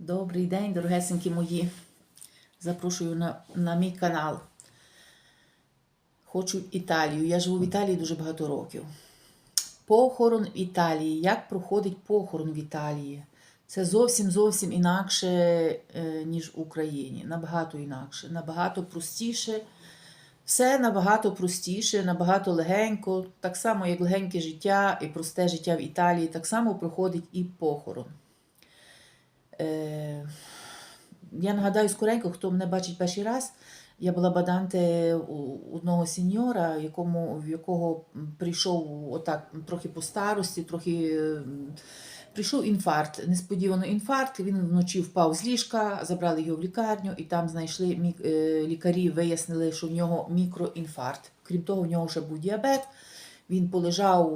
Добрий день, дорогесенькі мої. Запрошую на, на мій канал. Хочу в Італію. Я живу в Італії дуже багато років. Похорон в Італії. Як проходить похорон в Італії? Це зовсім зовсім інакше, е, ніж в Україні. Набагато інакше, набагато простіше. Все набагато простіше, набагато легенько. Так само, як легеньке життя і просте життя в Італії, так само проходить і похорон. Е, я нагадаю скоренько, хто мене бачить перший раз. Я була баданте у одного сеньора, якому, в якого прийшов отак трохи по старості, трохи е, прийшов інфаркт. Несподівано інфаркт. Він вночі впав з ліжка, забрали його в лікарню, і там знайшли е, лікарі, вияснили, що в нього мікроінфаркт. Крім того, в нього ще був діабет. Він полежав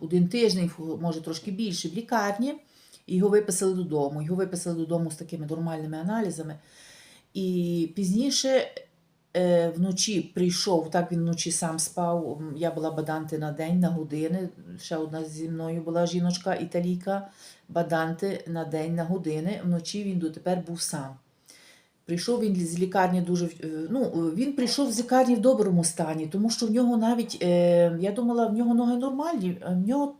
один тиждень, може трошки більше, в лікарні. Його виписали додому. Його виписали додому з такими нормальними аналізами. І пізніше е, вночі прийшов, так він вночі сам спав. Я була баданти на день, на години. Ще одна зі мною була жіночка італійка, баданти на день, на години. Вночі він дотепер був сам. Прийшов він з лікарні дуже е, ну, він прийшов з лікарні в доброму стані, тому що в нього навіть е, я думала, в нього ноги нормальні. В нього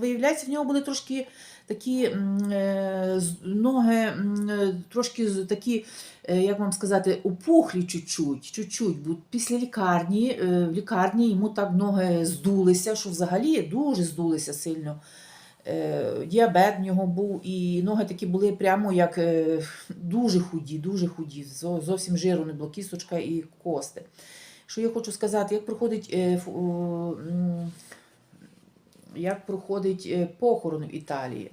виявляється, в нього були трошки такі е, ноги, е, трошки такі, е, як вам сказати, опухлі чуть-чуть, чуть-чуть. Бо після лікарні, в лікарні йому так ноги здулися, що взагалі дуже здулися сильно. Діабет в нього був, і ноги такі були прямо як дуже худі, дуже худі. Зовсім жиру не було, кісточка і кости. Що я хочу сказати, як проходить, як проходить похорон в Італії?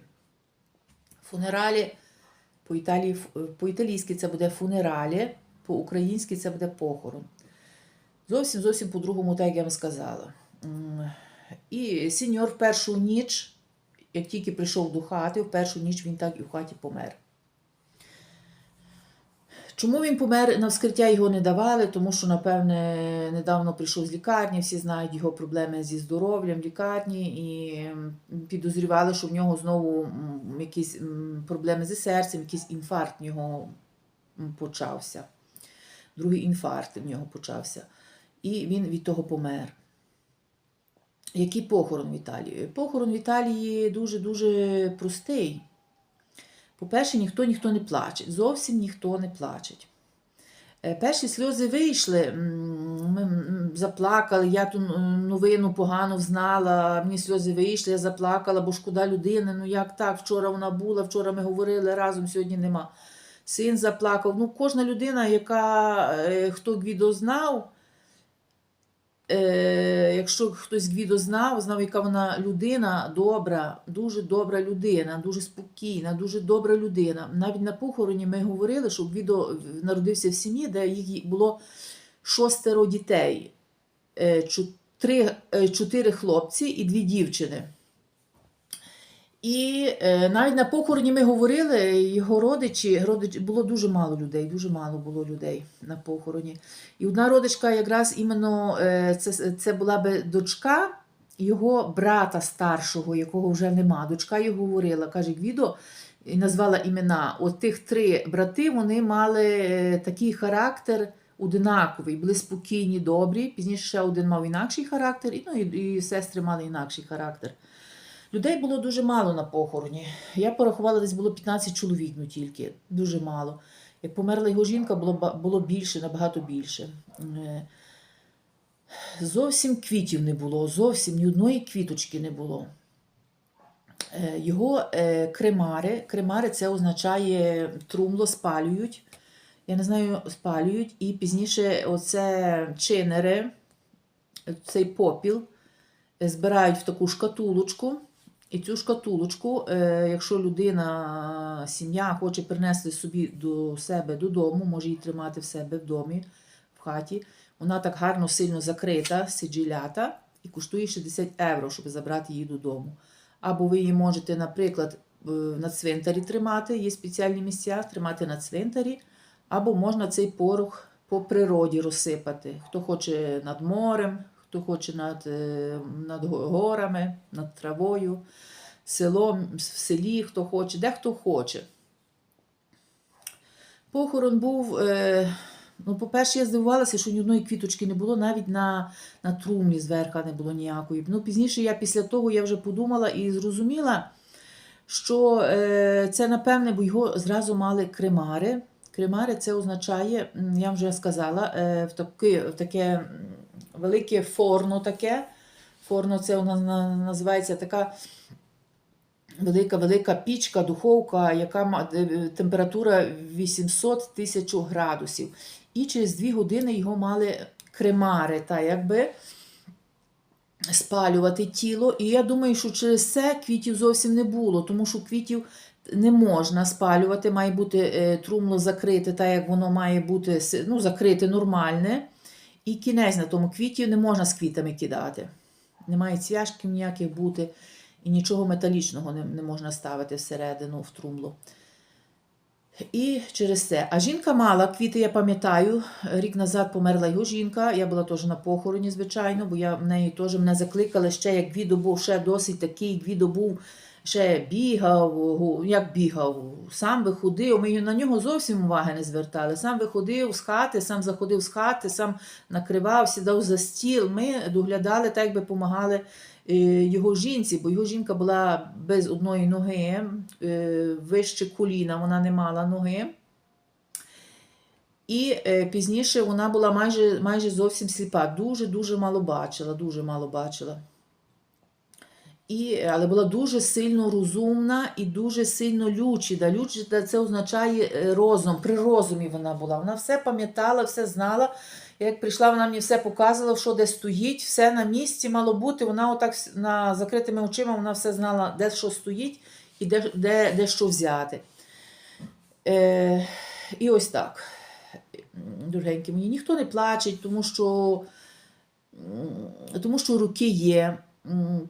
Фунералі по Італії, е, по-італійськи це буде фунералі, по-українськи це буде похорон. Зовсім зовсім по-другому, так як я вам сказала. І сеньор в першу ніч, як тільки прийшов до хати, в першу ніч він так і в хаті помер. Чому він помер? На вскриття його не давали, тому що, напевне, недавно прийшов з лікарні, всі знають його проблеми зі здоров'ям в лікарні і підозрювали, що в нього знову якісь проблеми зі серцем, якийсь інфаркт в нього почався. Другий інфаркт в нього почався. І він від того помер. Який похорон в Італії? Похорон в Італії дуже-дуже простий. По-перше, ніхто ніхто не плаче. Зовсім ніхто не плаче. Е, Перші сльози вийшли, ми заплакали, я ту новину погано знала, мені сльози вийшли, я заплакала, бо шкода людини. Ну як так? Вчора вона була, вчора ми говорили разом, сьогодні нема. Син заплакав. Ну, кожна людина, яка е, хто Гвідо знав, е, якщо хтось Гвідо знав, знав, яка вона людина добра, дуже добра людина, дуже спокійна, дуже добра людина. Навіть на похороні ми говорили, що Гвідо народився в сім'ї, де їх було шостеро дітей, Е, три, е, чотири хлопці і дві дівчини. І е, навіть на похороні ми говорили, його родичі, родич, було дуже мало людей, дуже мало було людей на похороні. І одна родичка, якраз іменно е, це, це була би дочка його брата старшого, якого вже нема. Дочка його говорила, каже, Гвідо, і назвала імена. От тих три брати вони мали е, такий характер одинаковий, були спокійні, добрі. Пізніше ще один мав інакший характер, і, ну, і, і сестри мали інакший характер. Людей було дуже мало на похороні. Я порахувала, десь було 15 чоловік, ну тільки, дуже мало. Як померла його жінка, було, було більше, набагато більше. Е, Зовсім квітів не було, зовсім ні одної квіточки не було. Е, Його е, кремари, кремари це означає трумло спалюють. Я не знаю, спалюють. І пізніше оце чинери, цей попіл збирають в таку шкатулочку. І цю шкатулочку, е, якщо людина, сім'я хоче принести собі до себе додому, може її тримати в себе в домі, в хаті, вона так гарно сильно закрита, сиджилята, і коштує 60 євро, щоб забрати її додому. Або ви її можете, наприклад, на цвинтарі тримати, є спеціальні місця, тримати на цвинтарі, або можна цей порох по природі розсипати. Хто хоче над морем, хто хоче над, е, над горами, над травою, селом, в селі, хто хоче, де хто хоче. Похорон був. Е, ну, по-перше, я здивувалася, що ні одної квіточки не було, навіть на, на трумлі зверха не було ніякої. Ну, пізніше я після того я вже подумала і зрозуміла, що е, це напевне, бо його зразу мали кремари. Кремари це означає, я вже сказала, в таке, в таке велике форно таке. Форно це називається така велика велика пічка, духовка, яка е, температура 800 тисяч градусів. І через дві години його мали кремари, та якби спалювати тіло. І я думаю, що через це квітів зовсім не було, тому що квітів не можна спалювати, має бути е, трумло закрите, так як воно має бути ну, закрите нормальне. І кінець на тому квітів не можна з квітами кидати. Немає цвяшків ніяких бути, і нічого металічного не, не можна ставити всередину в трумло. І через це. А жінка мала квіти, я пам'ятаю, рік назад померла його жінка. Я була теж на похороні, звичайно, бо я в неї теж мене закликали ще, як Гвідо був ще досить такий, Гвідо був ще бігав, як бігав, сам виходив. Ми на нього зовсім уваги не звертали. Сам виходив з хати, сам заходив з хати, сам накривав, сідав за стіл. Ми доглядали, так якби допомагали е, його жінці, бо його жінка була без одної ноги, е, вище коліна, вона не мала ноги. І е, пізніше вона була майже, майже зовсім сліпа, дуже-дуже мало бачила, дуже мало бачила. І, але була дуже сильно розумна і дуже сильно лючіда. Лючіда це означає е, розум. При розумі вона була. Вона все пам'ятала, все знала. Як прийшла, вона мені все показувала, що де стоїть, все на місці мало бути. Вона отак на закритими очима вона все знала, де що стоїть і де, де, де що взяти. Е, і ось так. Дорогенькі мені, ніхто не плаче, тому що, тому що руки є.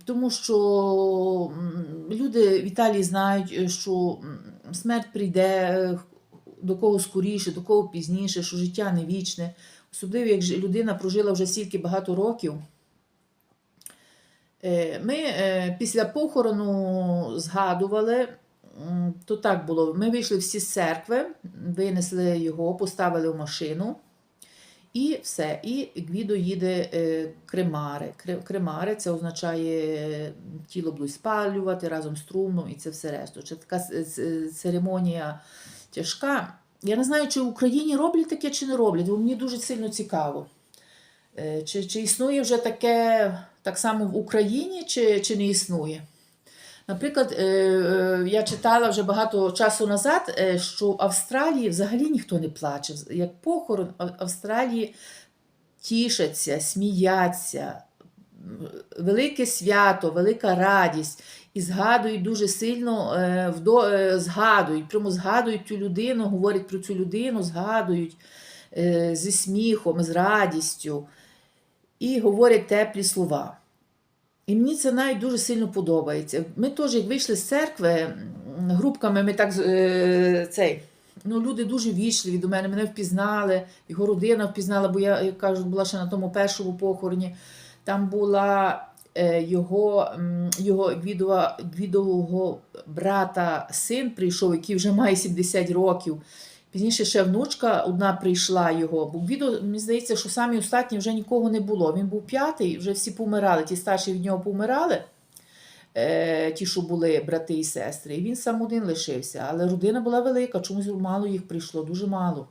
Тому що люди в Італії знають, е, що смерть прийде е, до кого скоріше, до кого пізніше, що життя не вічне. Особливо, як людина прожила вже стільки багато років. Е, Ми після похорону згадували, то так було. Ми вийшли всі з церкви, винесли його, поставили в машину. І все. І Гвідо їде е, кремари. Кремари це означає е, тіло будуть спалювати разом з трумном і це все решту. Це така с- церемонія тяжка. Я не знаю, чи в Україні роблять таке, чи не роблять, бо мені дуже сильно цікаво. Е, Чи, чи існує вже таке так само в Україні, чи, чи не існує? Наприклад, е, е, я читала вже багато часу назад, е, що в Австралії взагалі ніхто не плаче. Як похорон, в Австралії тішаться, сміяться, велике свято, велика радість. І згадують дуже сильно, згадують, прямо згадують цю людину, говорять про цю людину, згадують зі сміхом, з радістю і говорять теплі слова. І мені це навіть дуже сильно подобається. Ми теж, як вийшли з церкви, групками ми так е, цей. Ну, люди дуже вічливі до мене, мене впізнали, його родина впізнала, бо я, як кажуть, була ще на тому першому похороні. Там була е, його, його Гвідова, Гвідового брата син прийшов, який вже має 70 років. Пізніше ще внучка одна прийшла його. Бо Гвідо, мені здається, що самі останні вже нікого не було. Він був п'ятий, вже всі помирали. Ті старші від нього помирали, е, ті, що були брати і сестри. І він сам один лишився. Але родина була велика, чомусь мало їх прийшло, дуже мало.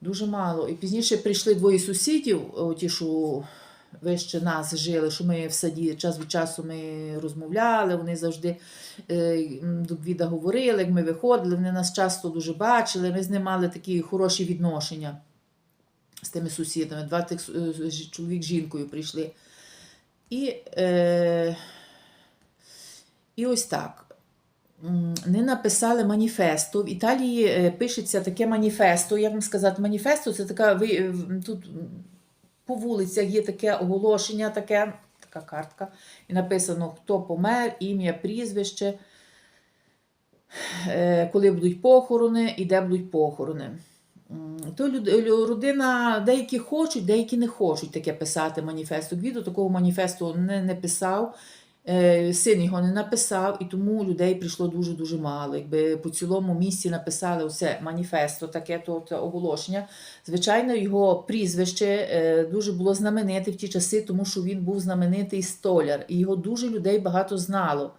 Дуже мало. І пізніше прийшли двоє сусідів, ті, що вище нас жили, що ми в саді час від часу ми розмовляли, вони завжди е, до Гвіда говорили, як ми виходили, вони нас часто дуже бачили, ми з ними мали такі хороші відношення з тими сусідами. Два тих е, чоловік з жінкою прийшли. І, е, і ось так. Не написали маніфесто. В Італії е, пишеться таке маніфесто. Як вам сказати, маніфесто це така ви тут по вулицях є таке оголошення, таке, така картка, і написано, хто помер, ім'я, прізвище, е, коли будуть похорони і де будуть похорони. То родина, деякі хочуть, деякі не хочуть таке писати маніфесту. Гвідо такого маніфесту не, не писав. Е, Син його не написав, і тому людей прийшло дуже-дуже мало. Якби по цілому місті написали оце маніфесто, таке то, оголошення. Звичайно, його прізвище е, дуже було знамените в ті часи, тому що він був знаменитий столяр, і його дуже людей багато знало.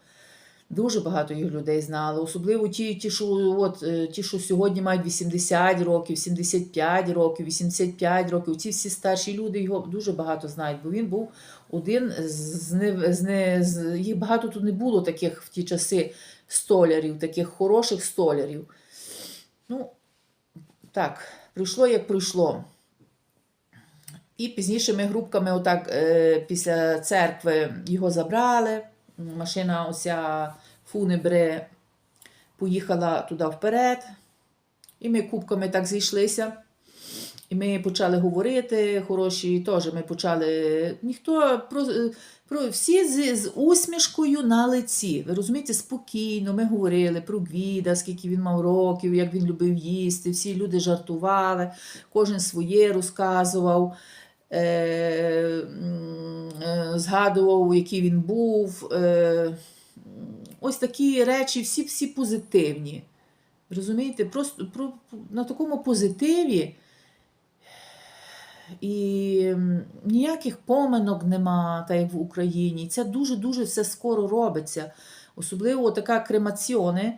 Дуже багато їх людей знало, особливо ті, ті, що, от, е, ті, що сьогодні мають 80 років, 75 років, 85 років. Ці всі старші люди його дуже багато знають, бо він був один з, не, з, не, з їх багато тут не було таких в ті часи столярів, таких хороших столярів. Ну, так, прийшло як прийшло. І пізніше ми групками, отак, е, після церкви його забрали. Машина оця фунебре поїхала туди вперед. І ми кубками так зійшлися. І ми почали говорити, хороші теж ми почали. Ніхто про, про всі з, з усмішкою на лиці. Ви розумієте, спокійно. Ми говорили про Гвіда, скільки він мав років, як він любив їсти. Всі люди жартували, кожен своє розказував. Е, е, згадував, який він був. Е, ось такі речі, всі всі позитивні. Розумієте, просто про, на такому позитиві і ніяких поминок нема, так як в Україні. Це дуже-дуже все скоро робиться. Особливо така кремаціони.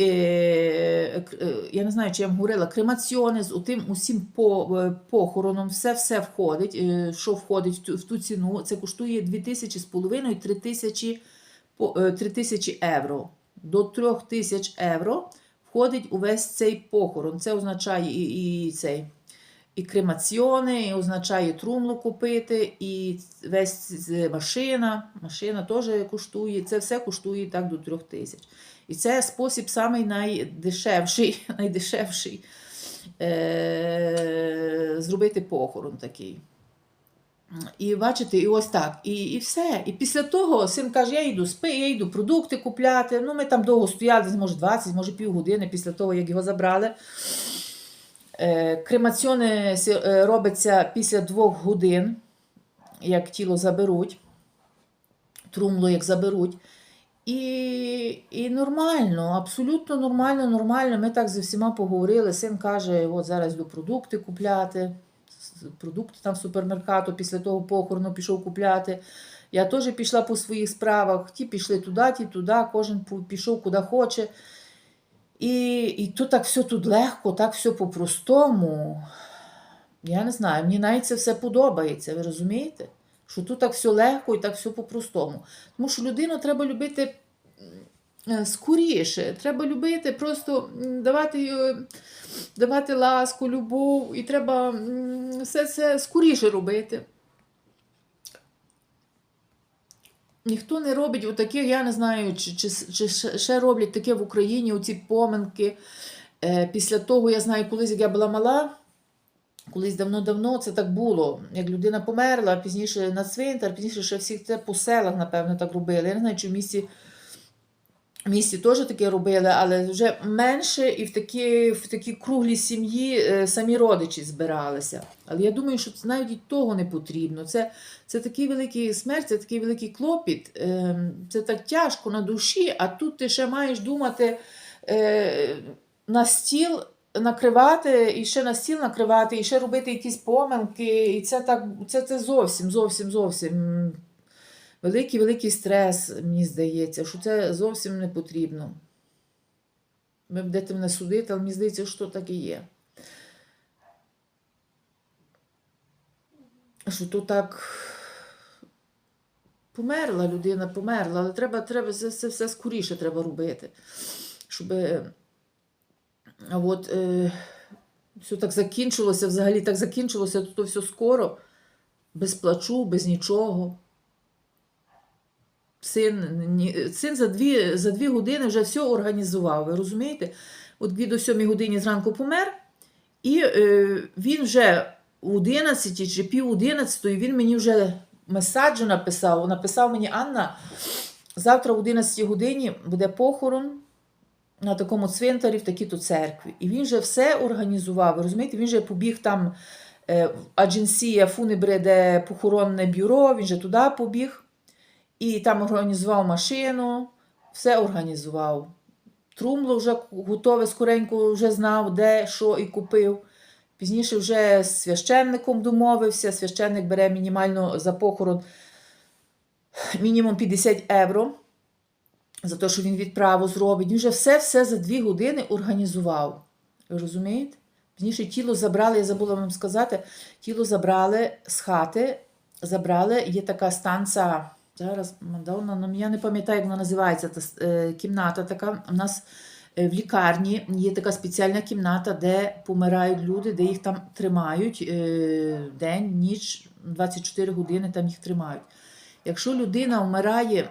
Е, е, я не знаю, чи я вам говорила, кремаціони з тим усім е, похороном, все-все входить. Що входить в ту, ціну? Це коштує 2000 з половиною 3000 по- е, 3000 євро. До 3000 євро входить увесь цей похорон. Це означає і, і цей. І кремаціони, і означає трумлу купити, і весь машина. Машина теж коштує. Це все коштує так до трьох тисяч. І це спосіб самий найдешевший, найдешевший е- зробити похорон такий. І бачите, і ось так. І, і все. І після того син каже: я йду спи, я йду продукти купляти. Ну, ми там довго стояли, може 20, може півгодини після того, як його забрали. Е, Кремаціони е, робиться після двох годин, як тіло заберуть, трумло як заберуть. І, і нормально, абсолютно нормально, нормально. Ми так зі всіма поговорили. Син каже: от зараз йду продукти купляти. Продукти там в супермеркату після того похорону пішов купляти. Я теж пішла по своїх справах. Ті пішли туди, ті туди, кожен пішов куди хоче. І, і тут так все тут легко, так все по-простому. Я не знаю, мені навіть це все подобається, ви розумієте? Що тут так все легко і так все по-простому. Тому що людину треба любити е, скоріше. Треба любити, просто давати, е, давати ласку, любов, і треба все це скоріше робити. Ніхто не робить отаких, я не знаю, чи, чи, чи ще- роблять таке в Україні, оці поминки. Е, після того, я знаю, колись як я була мала, колись давно-давно це так було. Як людина померла, пізніше на цвинтар, пізніше ще всіх це по селах, напевно, так робили. Я не знаю, чи в місті, місті теж таке робили, але вже менше і в такі, в такі круглі сім'ї е, самі родичі збиралися. Але я думаю, що це навіть і того не потрібно. Це, це такий великий смерть, це такий великий клопіт, ем, це так тяжко на душі, а тут ти ще маєш думати е, на стіл накривати, і ще на стіл накривати, і ще робити якісь помилки. І це так, це, це зовсім, зовсім, зовсім м, великий, великий стрес, мені здається, що це зовсім не потрібно. Ви будете мене судити, але мені здається, що так і є. Що то так померла людина, померла, але треба, треба це, це все скоріше треба робити. Щоб от е, все так закінчилося, взагалі так закінчилося, то все скоро, без плачу, без нічого. Син, син за дві, за дві години вже все організував. Ви розумієте? От він до 7 годині зранку помер, і е, він вже у 11 чи пів 11 він мені вже месаджу написав. Написав мені Анна, завтра о 11 годині буде похорон на такому цвинтарі в такій-то церкві. І він же все організував. Ви розумієте, він же побіг там е, в Адженсія Фунебре, де похоронне бюро, він же туди побіг. І там організував машину, все організував. Трумло вже готове, скоренько вже знав, де, що і купив. Пізніше вже з священником домовився. Священник бере мінімально за похорон мінімум 50 євро за те, що він відправу зробить. Він вже все-все за дві години організував. Ви розумієте? Пізніше тіло забрали, я забула вам сказати, тіло забрали з хати, забрали, є така станція, зараз Мадонна, ну я не пам'ятаю, як вона називається, та е, кімната така. У нас е, в лікарні є така спеціальна кімната, де помирають люди, де їх там тримають е, день, ніч, 24 години там їх тримають. Якщо людина вмирає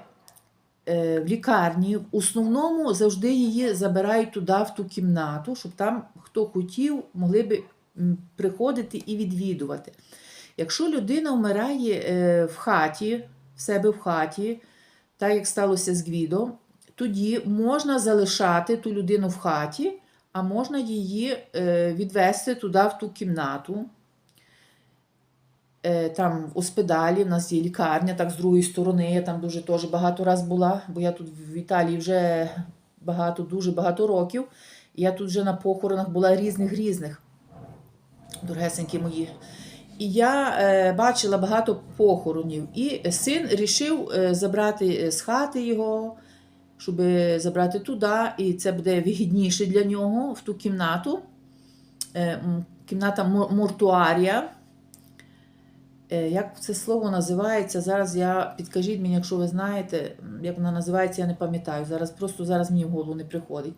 е, в лікарні, в основному завжди її забирають туди, в ту кімнату, щоб там хто хотів, могли би приходити і відвідувати. Якщо людина вмирає е, в хаті, в себе в хаті, так як сталося з Гвідо, тоді можна залишати ту людину в хаті, а можна її е, відвести туди, в ту кімнату. Е, Там в Оспедалі, в нас є лікарня, так з другої сторони. Я там дуже теж багато раз була, бо я тут в Італії вже багато, дуже багато років. Я тут вже на похоронах була різних різних, дорогесенькі мої. І я е, бачила багато похоронів. І син рішив е, забрати з хати його, щоб забрати туди, і це буде вигідніше для нього в ту кімнату. Е, кімната мортуарія. Е, Як це слово називається? Зараз я підкажіть мені, якщо ви знаєте, як вона називається, я не пам'ятаю. Зараз просто зараз мені в голову не приходить.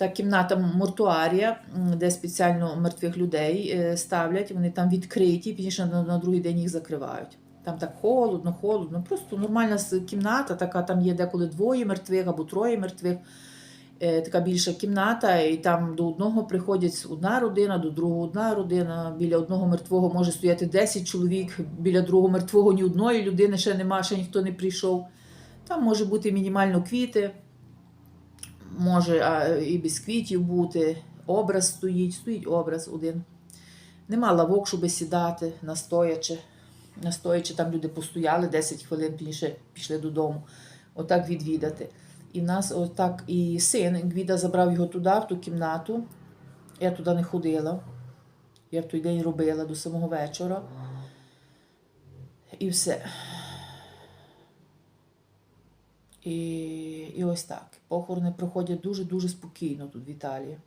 Та кімната мортуарія, де спеціально мертвих людей е, ставлять, вони там відкриті, пізніше на, на другий день їх закривають. Там так холодно, холодно. Просто нормальна кімната, така там є деколи двоє мертвих або троє мертвих. Е, Така більша кімната, і там до одного приходять одна родина, до другого одна родина. Біля одного мертвого може стояти 10 чоловік, біля другого мертвого ні одної людини ще нема, ще ніхто не прийшов. Там може бути мінімально квіти, може а, і без квітів бути. Образ стоїть, стоїть образ один. Нема лавок, щоб сідати, настоячи. Настоячи, там люди постояли 10 хвилин, пізніше пішли додому. Отак відвідати. І в нас отак і син Гвіда забрав його туди, в ту кімнату. Я туди не ходила. Я в той день робила до самого вечора. І все. І, і ось так. Похорони проходять дуже-дуже спокійно тут в Італії.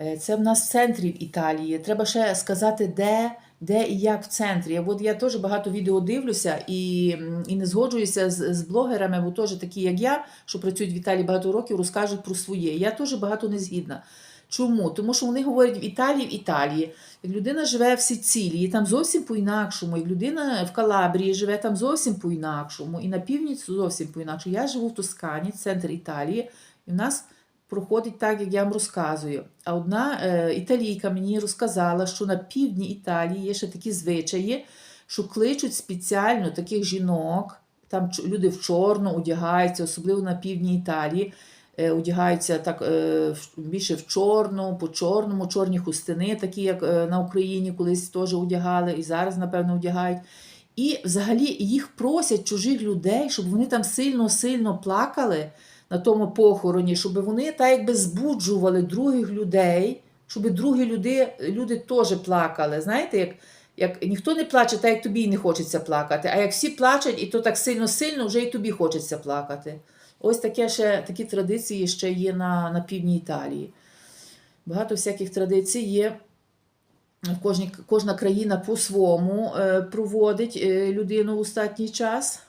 Е, Це в нас в центрі Італії. Треба ще сказати, де, де і як в центрі. От я теж багато відео дивлюся і, і не згоджуюся з, з блогерами, бо теж такі, як я, що працюють в Італії багато років, розкажуть про своє. Я теж багато не згідна. Чому? Тому що вони говорять в Італії, в Італії. Як людина живе в Сицилії, там зовсім по-інакшому. Як людина в Калабрії живе там зовсім по-інакшому. І на північ зовсім по-інакшому. Я живу в Тоскані, центр Італії, і в нас проходить так, як я вам розказую. А одна е, італійка мені розказала, що на півдні Італії є ще такі звичаї, що кличуть спеціально таких жінок, там люди в чорно одягаються, особливо на півдні Італії. Е, Одягаються так е, більше в чорну, по чорному, чорні хустини, такі як е, на Україні колись теж одягали, і зараз, напевно, одягають. І взагалі їх просять чужих людей, щоб вони там сильно-сильно плакали на тому похороні, щоб вони так якби збуджували других людей, щоб другі люди, люди теж плакали. Знаєте, як, як ніхто не плаче, так як тобі і не хочеться плакати. А як всі плачуть, і то так сильно-сильно, вже і тобі хочеться плакати. Ось таке ще, такі традиції ще є на, на півдні Італії. Багато всяких традицій є. В кожній, кожна країна по-своєму е, проводить е, людину в останній час.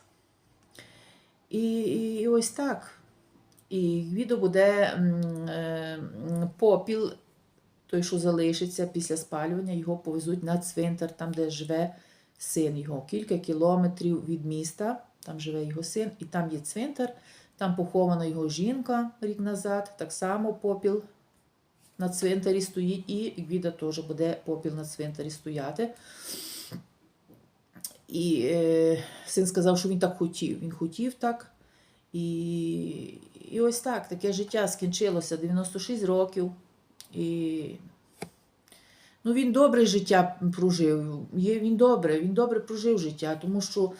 І, і, і ось так. І відео буде е, попіл, той, що залишиться після спалювання, його повезуть на цвинтар, там, де живе син його. Кілька кілометрів від міста, там живе його син, і там є цвинтар, там похована його жінка рік назад, так само попіл на цвинтарі стоїть, і Гвіда теж буде попіл на цвинтарі стояти. І е, син сказав, що він так хотів. Він хотів так. І, і ось так, таке життя скінчилося 96 років. І ну, він добре життя прожив. Він добре, він добре прожив життя, тому що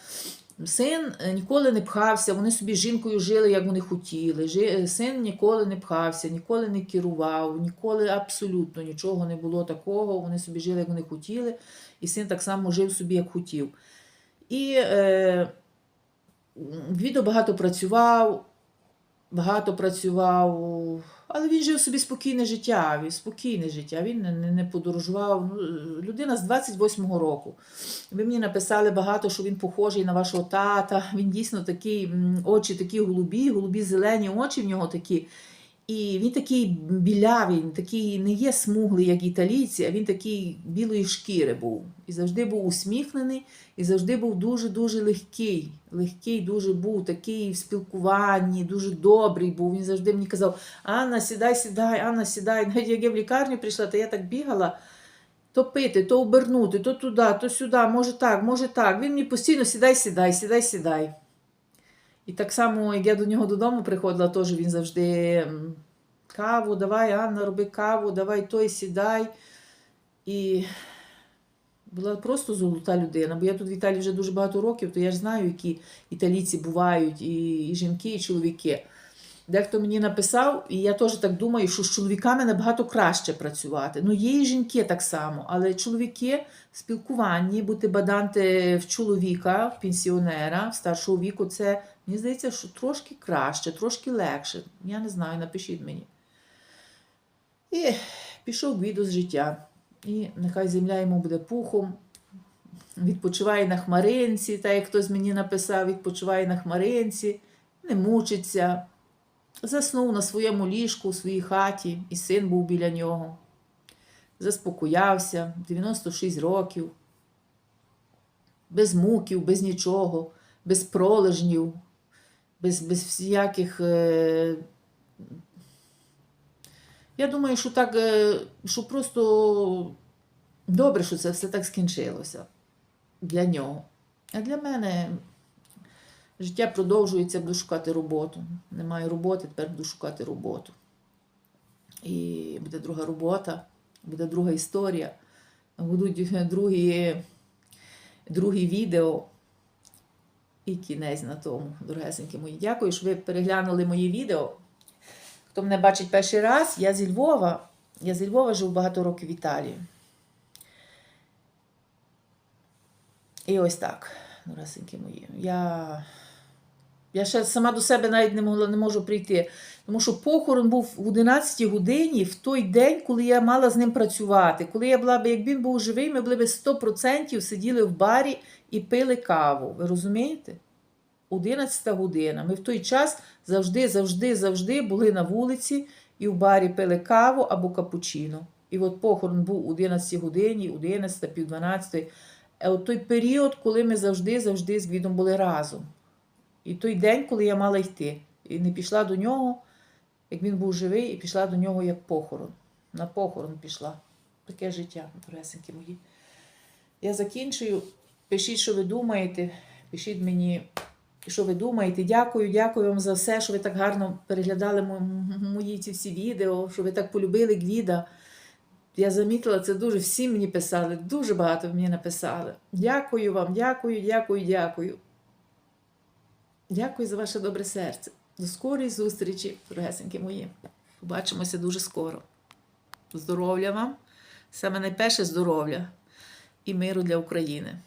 Син е, ніколи не пхався, вони собі з жінкою жили, як вони хотіли. Е, Син ніколи не пхався, ніколи не керував, ніколи абсолютно нічого не було такого. Вони собі жили, як вони хотіли, і син так само жив собі, як хотів. І е, Гвідо багато працював, багато працював, але він жив собі спокійне життя. Він спокійне життя. Він не, не, подорожував. Ну, людина з 28-го року. Ви мені написали багато, що він похожий на вашого тата. Він дійсно такий, очі такі голубі, голубі зелені очі в нього такі. І він такий білявий, він такий не є смуглий, як італійці, а він такий білої шкіри був. І завжди був усміхнений, і завжди був дуже-дуже легкий. Легкий дуже був, такий в спілкуванні, дуже добрий був. Він завжди мені казав: Анна, сідай, сідай, Анна, сідай. Навіть як я в лікарню прийшла, то я так бігала. То пити, то обернути, то туди, то сюди, може так, може так. Він мені постійно сідай, сідай, сідай, сідай. І так само, як я до нього додому приходила, теж він завжди каву, давай, Анна, роби каву, давай той, сідай. І була просто золота людина. Бо я тут в Італії вже дуже багато років, то я ж знаю, які італійці бувають, і, і жінки, і чоловіки. Дехто мені написав, і я теж так думаю, що з чоловіками набагато краще працювати. Ну, є і жінки так само, але чоловіки в спілкуванні, бути баданти в чоловіка, в пенсіонера, в старшого віку, це мені здається, що трошки краще, трошки легше. Я не знаю, напишіть мені. І пішов відео з життя. І нехай земля йому буде пухом. Відпочиває на хмаринці, так як хтось мені написав, відпочиває на хмаринці, не мучиться. Заснув на своєму ліжку у своїй хаті, і син був біля нього. Заспокоявся 96 років, без муків, без нічого, без пролежнів, без, без всяких. Е... Я думаю, що так, е, що просто добре, що це все так скінчилося для нього. А для мене життя продовжується, буду шукати роботу. Немає роботи, тепер буду шукати роботу. І буде друга робота, буде друга історія, будуть другі, другі відео. І кінець на тому, дорогесенькі мої. Дякую, що ви переглянули мої відео. Хто мене бачить перший раз, я зі Львова. Я зі Львова живу багато років в Італії. І ось так, дорогесенькі мої. Я, я ще сама до себе навіть не могла, не можу прийти. Тому що похорон був в 11 годині в той день, коли я мала з ним працювати. Коли я була б, як він був живий, ми були б 100% сиділи в барі і пили каву. Ви розумієте? 11 година. Ми в той час завжди, завжди, завжди були на вулиці і в барі пили каву або капучино. І от похорон був у 11 годині, 11, пів 12. Е, От той період, коли ми завжди, завжди з Гвідом були разом. І той день, коли я мала йти. І не пішла до нього, як він був живий, і пішла до нього як похорон. На похорон пішла. Таке життя, доресенькі мої. Я закінчую. Пишіть, що ви думаєте. Пишіть мені, що ви думаєте. Дякую, дякую вам за все, що ви так гарно переглядали мої ці всі відео, що ви так полюбили Гвіда. Я замітила це дуже, всі мені писали, дуже багато мені написали. Дякую вам, дякую, дякую, дякую. Дякую за ваше добре серце. До скорої зустрічі, дорогесенькі мої. Побачимося дуже скоро. Здоров'я вам, саме найперше здоров'я і миру для України.